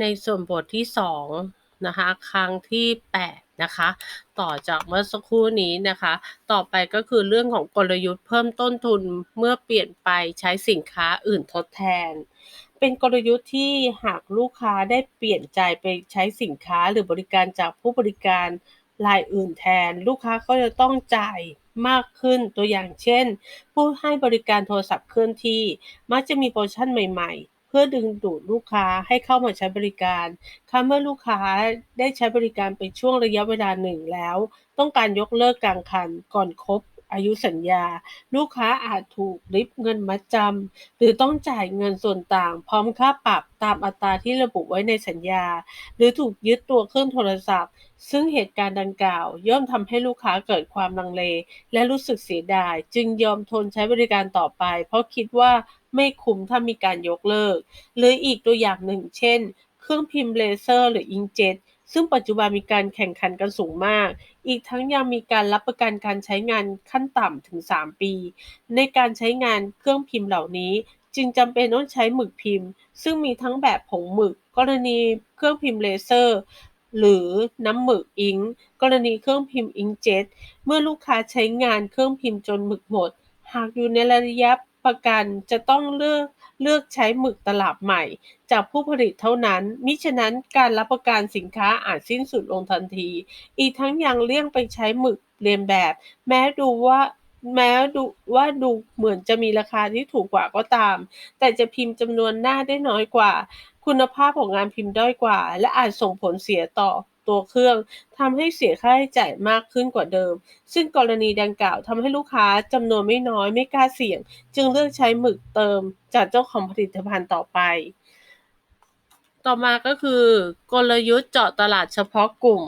ในส่วนบทที่ 2 นะคะ ครั้งที่ 8 นะคะ ต่อจากเมื่อสักครู่นี้นะคะ ต่อไปก็คือเรื่องของกลยุทธ์เพิ่มต้นทุนเมื่อเปลี่ยนไปใช้สินค้าอื่นทดแทน เป็นกลยุทธ์ที่หากลูกค้าได้เปลี่ยนใจไปใช้สินค้าหรือบริการจากผู้บริการรายอื่นแทน ลูกค้าก็จะต้องจ่ายมากขึ้นตัวอย่างเช่น ผู้ให้บริการโทรศัพท์เคลื่อนที่ มักจะมีโปรโมชั่นใหม่ ๆ พื่อดึงดูดลูกค้าให้เข้ามาใช้บริการค่ะเมื่อลูกค้าได้ใช้บริการไปช่วงระยะเวลาหนึ่งแล้ว ต้องการยกเลิกกลางคันก่อนครบอายุสัญญา ลูกค้าอาจถูกริบเงินมัดจำหรือต้องจ่ายเงินส่วนต่าง พร้อมค่าปรับตามอัตราที่ระบุไว้ในสัญญา หรือถูกยึดตัวเครื่องโทรศัพท์ ซึ่งเหตุการณ์ดังกล่าว ย่อมทำให้ลูกค้าเกิดความลังเล และรู้สึกเสียดาย จึงยอมทนใช้บริการต่อไป เพราะคิดว่า ไม่คุ้มถ้ามีการยกเลิก หรืออีกตัวอย่างหนึ่ง เช่น เครื่องพิมพ์เลเซอร์ หรืออิงเจ็ตซึ่งปัจจุบันมีการแข่งขันกันสูงมาก อีกทั้งยังมีการรับประกันการใช้งานขั้นต่ำถึง 3 ปี ในการใช้งานเครื่องพิมพ์เหล่านี้ จึงจำเป็นต้องใช้หมึกพิมพ์ ซึ่งมีทั้งแบบผงหมึก กรณีเครื่องพิมพ์เลเซอร์ หรือน้ำหมึกอิงกรณีเครื่องพิมพ์อิงเจ็ตเมื่อลูกค้าใช้งานเครื่องพิมพ์จนหมึกหมด หากอยู่ในระยะ ประกันจะต้องเลือกเลือกใช้หมึกตลับใหม่ จากผู้ผลิตเท่านั้น มิฉะนั้นการรับประกันสินค้าอาจสิ้นสุดลงทันที อีกทั้งยังเลี่ยงไปใช้หมึกเรียนแบบ แม้ดูว่าแม้ดูว่าดูเหมือนจะมีราคาที่ถูกกว่าก็ตาม แต่จะพิมพ์จำนวนหน้าได้น้อยกว่า คุณภาพของงานพิมพ์ด้อยกว่า และอาจส่งผลเสียต่อ ตัวเครื่องทำให้เสียค่าใช้จ่ายมากขึ้นกว่าเดิม ซึ่งกรณีดังกล่าวทำให้ลูกค้าจำนวนไม่น้อยไม่กล้าเสี่ยง จึงเลือกใช้หมึกเติมจากเจ้าของผลิตภัณฑ์ต่อไป ต่อมาก็คือกลยุทธ์เจาะตลาดเฉพาะกลุ่ม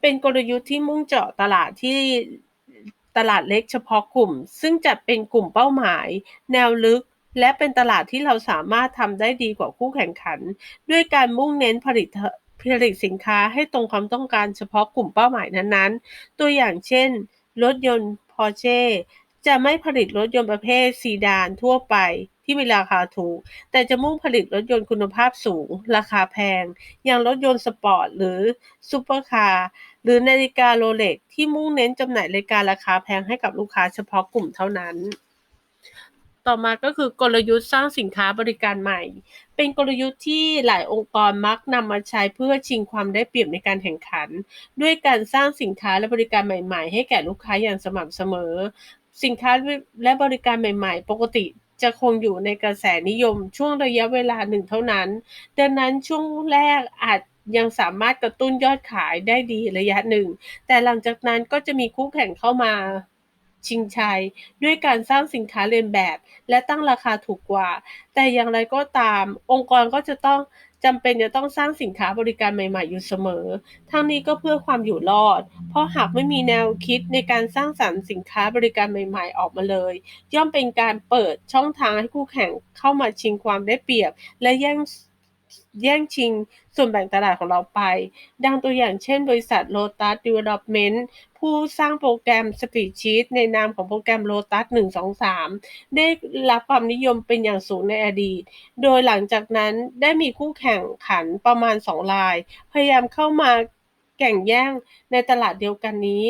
เป็นกลยุทธ์ที่มุ่งเจาะตลาดที่ตลาดเล็กเฉพาะกลุ่ม ซึ่งจัดเป็นกลุ่มเป้าหมาย แนวลึก และเป็นตลาดที่เราสามารถทำได้ดีกว่าคู่แข่งขัน ด้วยการมุ่งเน้นผลิต ผลิตสินค้าให้ตรงความต้องการเฉพาะกลุ่มเป้าหมายนั้นๆ ตัวอย่างเช่น รถยนต์ Porsche จะไม่ผลิตรถยนต์ประเภทซีดานทั่วไปที่มีราคาถูก แต่จะมุ่งผลิตรถยนต์คุณภาพสูง ราคาแพง อย่างรถยนต์สปอร์ตหรือซูเปอร์คาร์หรือนาฬิกาโรเล็กที่มุ่งเน้นจำหน่ายนาฬิการาคาแพงให้กับลูกค้าเฉพาะกลุ่มเท่านั้น ต่อมาก็คือกลยุทธ์สร้างสินค้าบริการใหม่ เป็นกลยุทธ์ที่หลายองค์กรมักนำมาใช้เพื่อชิงความได้เปรียบในการแข่งขัน ด้วยการสร้างสินค้าและบริการใหม่ ๆ ให้แก่ลูกค้าอย่างสม่ำเสมอ สินค้าและบริการใหม่ ๆ ปกติจะคงอยู่ในกระแสนิยมช่วงระยะเวลาหนึ่งเท่านั้น ดังนั้นช่วงแรกอาจยังสามารถกระตุ้นยอดขายได้ดีระยะหนึ่ง แต่หลังจากนั้นก็จะมีคู่แข่งเข้ามา ชิงชัย ด้วยการสร้างสินค้าเลียนแบบ และตั้งราคาถูกกว่า แต่อย่างไรก็ตาม องค์กรก็จะต้องจำเป็นจะต้องสร้างสินค้าบริการใหม่ ๆ อยู่เสมอ ทั้งนี้ก็เพื่อความอยู่รอด เพราะหากไม่มีแนวคิดในการสร้างสรรค์สินค้าบริการใหม่ ๆ ออกมาเลย ย่อมเป็นการเปิดช่องทางให้คู่แข่งเข้ามาชิงความได้เปรียบ และแย่ง แย่งชิงส่วนแบ่งตลาดของเราไป ดังตัวอย่างเช่นบริษัท Lotus Development ผู้สร้างโปรแกรม Spreadsheet ในนามของโปรแกรม Lotus 123 ได้รับความนิยมเป็นอย่างสูงในอดีต โดยหลังจากนั้นได้มีคู่แข่งขันประมาณ 2 ราย พยายามเข้ามาแข่งแย่งในตลาดเดียวกันนี้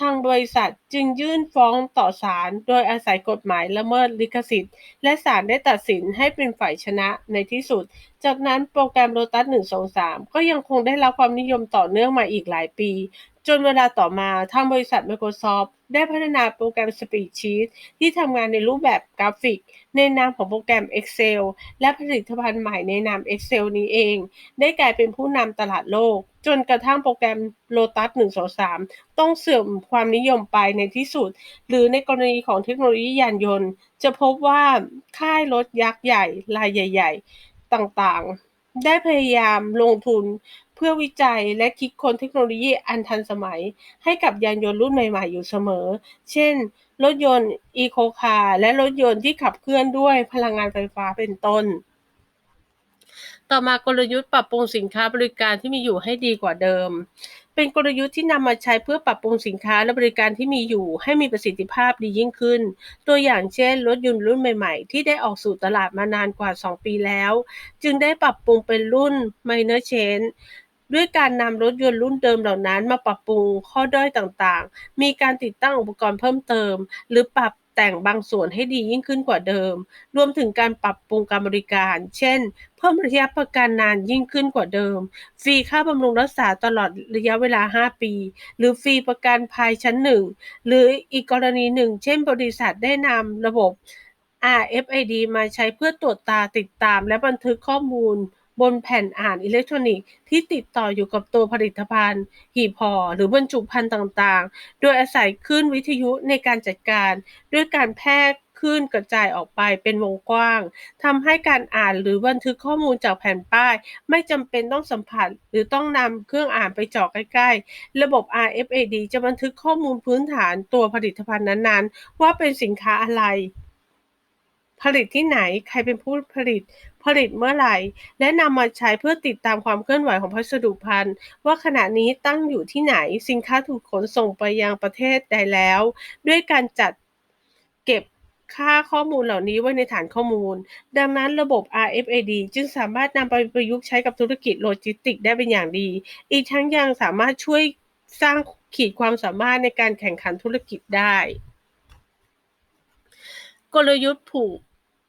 ทางบริษัทจึงยื่นฟ้องต่อศาลโดยอาศัยกฎหมายละเมิดลิขสิทธิ์ และศาลได้ตัดสินให้เป็นฝ่ายชนะในที่สุด จากนั้นโปรแกรมโ o ตัส123 ก็ยังคงได้รับความนิยมต่อเนื่องมาอีกหลายปี จนเวลาต่อมาทางบริษัท Microsoft ได้พัฒนาโปรแกรม Spreadsheet ที่ทำงานในรูปแบบกราฟิก ในนามของโปรแกรม Excel และผลิตภัณฑ์ใหม่ในนาม Excel นี้เอง ได้กลายเป็นผู้นำตลาดโลก จนกระทั่งโปรแกรม Lotus 123 ต้องเสื่อมความนิยมไปในที่สุด หรือในกรณีของเทคโนโลยียานยนต์ จะพบว่าค่ายรถยักษ์ใหญ่รายใหญ่ ๆ ต่างๆ ได้พยายามลงทุนเพื่อวิจัยและคิดค้นเทคโนโลยีอันทันสมัย ให้กับยานยนต์รุ่นใหม่ๆ อยู่เสมอ เช่น รถยนต์อีโคคาร์และรถยนต์ที่ขับเคลื่อนด้วยพลังงานไฟฟ้าเป็นต้น ต่อมากลยุทธ์ปรับปรุงสินค้าบริการที่มีอยู่ให้ดีกว่าเดิม เป็นกลยุทธ์ที่นำมาใช้เพื่อปรับปรุงสินค้าและบริการที่มีอยู่ให้มีประสิทธิภาพดียิ่งขึ้น ตัวอย่างเช่น รถยนต์รุ่นใหม่ๆ ที่ได้ออกสู่ตลาดมานานกว่า 2 ปีแล้ว จึงได้ปรับปรุงเป็นรุ่น minor change ด้วยการนำรถยนต์รุ่นเดิมเหล่านั้นมาปรับปรุงข้อด้อยต่างๆ มีการติดตั้งอุปกรณ์เพิ่มเติม หรือปรับ แต่งบางส่วนให้ดียิ่งขึ้นกว่าเดิม รวมถึงการปรับปรุงการบริการ เช่น เพิ่มระยะประกันนานยิ่งขึ้นกว่าเดิม ฟรีค่าบำรุงรักษาตลอดระยะเวลา 5 ปี หรือฟรีประกันภัยชั้นหนึ่ง หรืออีกกรณีหนึ่ง เช่น บริษัทได้นำระบบ RFID มาใช้เพื่อตรวจตาติดตามและบันทึกข้อมูล บนแผ่นอ่านอิเล็กทรอนิกส์ที่ติดต่ออยู่กับตัวผลิตภัณฑ์ หีบห่อหรือบรรจุภัณฑ์ต่างๆ โดยอาศัยคลื่นวิทยุในการจัดการ ด้วยการแพร่คลื่นกระจายออกไปเป็นวงกว้างทำให้การอ่านหรือบันทึกข้อมูลจากแผ่นป้าย ไม่จำเป็นต้องสัมผัส หรือต้องนำเครื่องอ่านไปจ่อใกล้ๆ ระบบ RFID จะบันทึกข้อมูลพื้นฐานตัวผลิตภัณฑ์นั้นๆ ว่าเป็นสินค้าอะไร ผลิตที่ไหน ใครเป็นผู้ผลิต ผลิตเมื่อไหร่ และนำมาใช้เพื่อติดตามความเคลื่อนไหวของพัสดุพันธุ์ว่าขณะนี้ตั้งอยู่ที่ไหนสินค้าถูกขนส่งไปยังประเทศใดแล้ว ด้วยการจัดเก็บค่าข้อมูลเหล่านี้ไว้ในฐานข้อมูล ดังนั้นระบบ RFID จึงสามารถนำไปประยุกต์ใช้กับธุรกิจโลจิสติกได้เป็นอย่างดี อีกทั้งยังสามารถช่วยสร้างขีดความสามารถในการแข่งขันธุรกิจได้ กลยุทธ์ผูก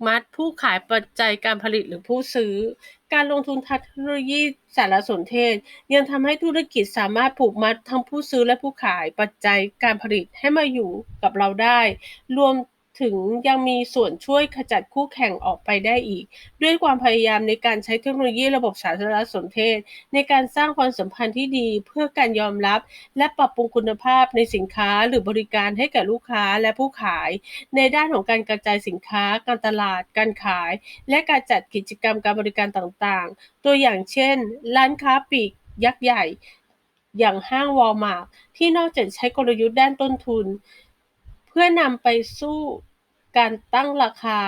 มัด ผู้ขายปัจจัยการผลิตหรือผู้ซื้อ การลงทุนทางเทคโนโลยีสารสนเทศ ยังทำให้ธุรกิจสามารถผูกมัดทั้งผู้ซื้อและผู้ขายปัจจัยการผลิตให้มาอยู่กับเราได้ รวม ถึงยังมีส่วนช่วยขจัดคู่แข่งออกไปได้อีก ด้วยความพยายามในการใช้เทคโนโลยีระบบสารสนเทศ ในการสร้างความสัมพันธ์ที่ดีเพื่อการยอมรับ และปรับปรุงคุณภาพในสินค้าหรือบริการให้แก่ลูกค้าและผู้ขาย ในด้านของการกระจายสินค้า การตลาด การขาย และการจัดกิจกรรมการบริการต่างๆ ตัวอย่างเช่น ร้านค้าปลีกยักษ์ใหญ่ อย่างห้างวอลมาร์ทที่นอกจากใช้กลยุทธ์ด้านต้นทุน เพื่อนำไปสู้ การตั้งราคา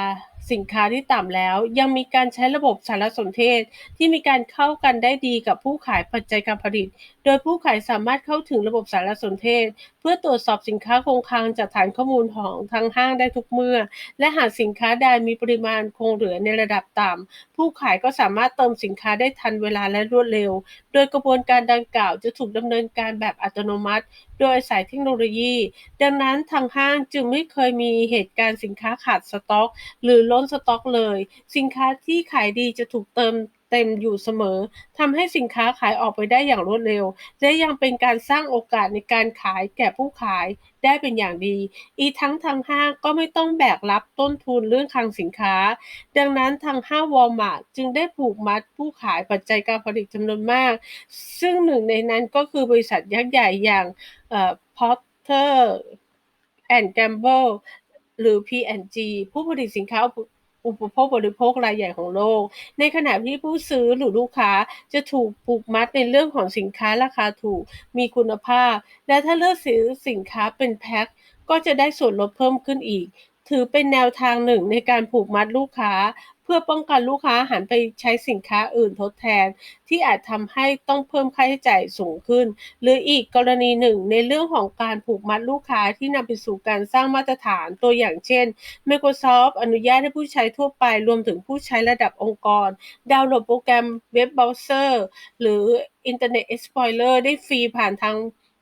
สินค้าที่ต่ำแล้ว ยังมีการใช้ระบบสารสนเทศ ที่มีการเข้ากันได้ดีกับผู้ขายปัจจัยการผลิต โดยผู้ขายสามารถเข้าถึงระบบสารสนเทศ เพื่อตรวจสอบสินค้าคงคลังจากฐานข้อมูลของทางห้างได้ทุกเมื่อ และหากสินค้าใดมีปริมาณคงเหลือในระดับต่ำผู้ขายก็สามารถเติมสินค้าได้ทันเวลาและรวดเร็ว โดยกระบวนการดังกล่าวจะถูกดำเนินการแบบอัตโนมัติ โดยอาศัยเทคโนโลยี ดังนั้นทางห้างจึงไม่เคยมีเหตุการณ์สินค้าขาดสต็อก หรือล้นสต็อกเลย สินค้าที่ขายดีจะถูกเติมเต็มอยู่เสมอทำให้สินค้าขายออกไปได้อย่างรวดเร็ว และยังเป็นการสร้างโอกาสในการขายแก่ผู้ขายได้เป็นอย่างดี อีกทั้งทางห้างก็ไม่ต้องแบกรับต้นทุนเรื่องคลังสินค้า ดังนั้นทางห้างวอลมาร์ทจึงได้ผูกมัดผู้ขายปัจจัยการผลิตจำนวนมาก ซึ่งหนึ่งในนั้นก็คือบริษัทยักษ์ใหญ่อย่างพอตเตอร์แอนด์แกมเบิล หรือ P&G ผู้ผลิตสินค้าอุปโภคบริโภครายใหญ่ของโลก ในขณะที่ผู้ซื้อหรือลูกค้าจะถูกผูกมัดในเรื่องของสินค้าราคาถูก มีคุณภาพ และถ้าเลือกซื้อสินค้าเป็นแพ็คก็จะได้ส่วนลดเพิ่มขึ้นอีก ถือเป็นแนวทางหนึ่งในการผูกมัดลูกค้า เพื่อป้องกันลูกค้าหันไปใช้สินค้าอื่นทดแทน ที่อาจทำให้ต้องเพิ่มค่าใช้จ่ายสูงขึ้น หรืออีกกรณีหนึ่งในเรื่องของการผูกมัดลูกค้าที่นำไปสู่การสร้างมาตรฐานตัวอย่างเช่น Microsoft อนุญาตให้ผู้ใช้ทั่วไปรวมถึงผู้ใช้ระดับองค์กร ดาวน์โหลดโปรแกรมเว็บเบราว์เซอร์หรือ Internet Explorer ได้ฟรีผ่านทาง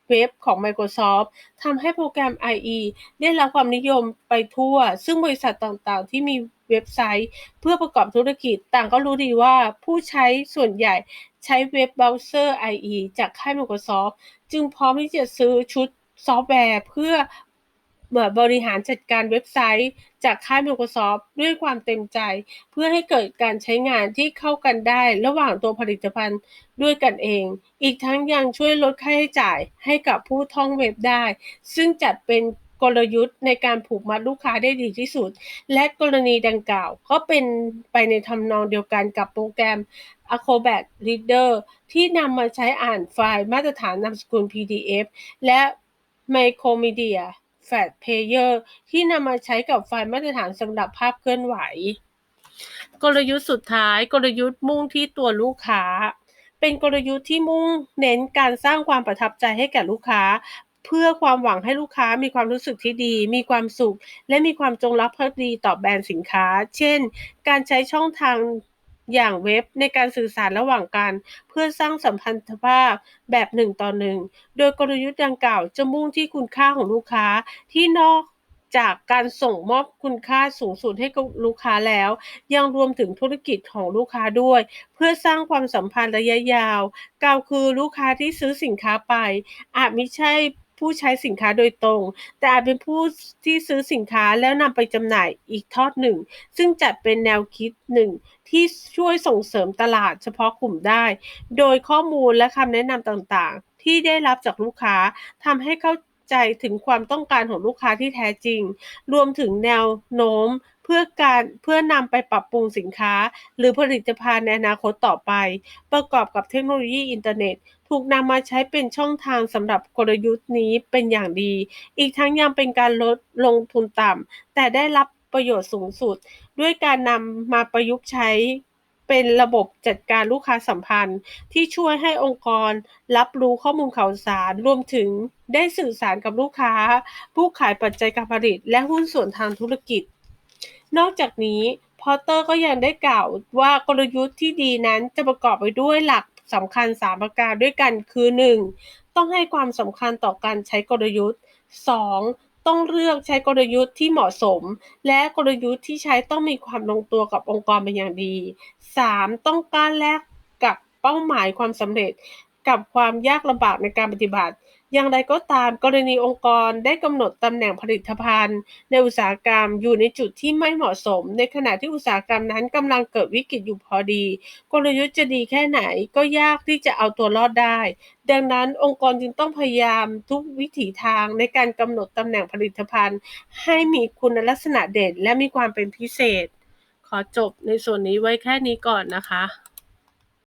เว็บของ Microsoft ทำให้โปรแกรม IE ได้รับความนิยมไปทั่ว ซึ่งบริษัทต่างๆ ที่มี เว็บไซต์ เพื่อประกอบธุรกิจต่างก็รู้ดีว่าผู้ใช้ส่วนใหญ่ใช้เว็บเบราว์เซอร์ IE จากค่าย Microsoft จึงพร้อมที่จะซื้อชุดซอฟต์แวร์เพื่อบริหารจัดการเว็บไซต์ จากค่าย Microsoft ด้วยความเต็มใจ เพื่อให้เกิดการใช้งานที่เข้ากันได้ระหว่างตัวผลิตภัณฑ์ด้วยกันเอง อีกทั้งยังช่วยลดค่าใช้จ่ายให้กับผู้ท่องเว็บได้ ซึ่งจัดเป็น กลยุทธ์ในการผูกมัดลูกค้าได้ดีที่สุด และกรณีดังกล่าว ก็เป็นไปในทำนองเดียวกันกับโปรแกรม Acrobat Reader ที่นำมาใช้อ่านไฟล์มาตรฐานนามสกุล PDF และ Macromedia Flash Player ที่นำมาใช้กับไฟล์มาตรฐานสำหรับภาพเคลื่อนไหว กลยุทธ์สุดท้ายกลยุทธ์มุ่งที่ตัวลูกค้าเป็นกลยุทธ์ที่มุ่งเน้นการสร้างความประทับใจให้แก่ลูกค้า เพื่อความหวังให้ลูกค้ามีความรู้สึกที่ดี มีความสุข และมีความจงรักภักดีต่อแบรนด์สินค้า เช่น การใช้ช่องทางอย่างเว็บในการสื่อสารระหว่างกัน เพื่อสร้างสัมพันธภาพแบบหนึ่งต่อหนึ่ง โดยกลยุทธ์ดังกล่าวจะมุ่งที่คุณค่าของลูกค้าที่นอกจากการส่งมอบคุณค่าสูงสุดให้กับลูกค้าแล้ว ยังรวมถึงธุรกิจของลูกค้าด้วย เพื่อสร้างความสัมพันธ์ระยะยาว กล่าวคือลูกค้าที่ซื้อสินค้าไป อาจไม่ใช่ ผู้ใช้สินค้าโดยตรง แต่อาจเป็นผู้ที่ซื้อสินค้าแล้วนำไปจำหน่ายอีกทอดหนึ่ง ซึ่งจัดเป็นแนวคิดหนึ่งที่ช่วยส่งเสริมตลาดเฉพาะกลุ่มได้ โดยข้อมูลและคำแนะนำต่างๆ ที่ได้รับจากลูกค้าทำให้เข้าใจถึงความต้องการของลูกค้าที่แท้จริง รวมถึงแนวโน้ม พื่อการเพื่อนำไปปรับปรุงสินค้า หรือผลิตภัณฑ์ในอนาคตต่อไป ประกอบกับเทคโนโลยีอินเทอร์เน็ต ถูกนำมาใช้เป็นช่องทางสำหรับกลยุทธ์นี้เป็นอย่างดี อีกทั้งยังเป็นการลดลงทุนต่ำแต่ได้รับประโยชน์สูงสุด ด้วยการนำมาประยุกต์ใช้เป็นระบบจัดการลูกค้าสัมพันธ์ ที่ช่วยให้องค์กร รับรู้ข้อมูลข่าวสาร รวมถึงได้สื่อสารกับลูกค้า ผู้ขายปัจจัยการผลิต และหุ้นส่วนทางธุรกิจ นอกจากนี้พอตเตอร์ก็ยังได้กล่าวว่ากลยุทธ์ที่ดีนั้นจะประกอบไปด้วยหลักสำคัญ 3 ประการด้วยกันคือ 1. ต้องให้ความสำคัญต่อการใช้กลยุทธ์ 2. ต้องเลือกใช้กลยุทธ์ที่เหมาะสม และกลยุทธ์ที่ใช้ต้องมีความลงตัวกับองค์กรเป็นอย่างดี 3. ต้องกล้าแลกกับเป้าหมายความสำเร็จกับความยากลำบากในการปฏิบัติ อย่างไรก็ตามกรณีองค์กรได้กำหนดตำแหน่งผลิตภัณฑ์ ในอุตสาหกรรมอยู่ในจุดที่ไม่เหมาะสม ในขณะที่อุตสาหกรรมนั้นกำลังเกิดวิกฤตอยู่พอดี กลยุทธ์จะดีแค่ไหนก็ยากที่จะเอาตัวรอดได้ ดังนั้นองค์กรจึงต้องพยายามทุกวิถีทางในการกำหนดตำแหน่งผลิตภัณฑ์ ให้มีคุณลักษณะเด่นและมีความเป็นพิเศษ ขอจบในส่วนนี้ไว้แค่นี้ก่อนนะคะ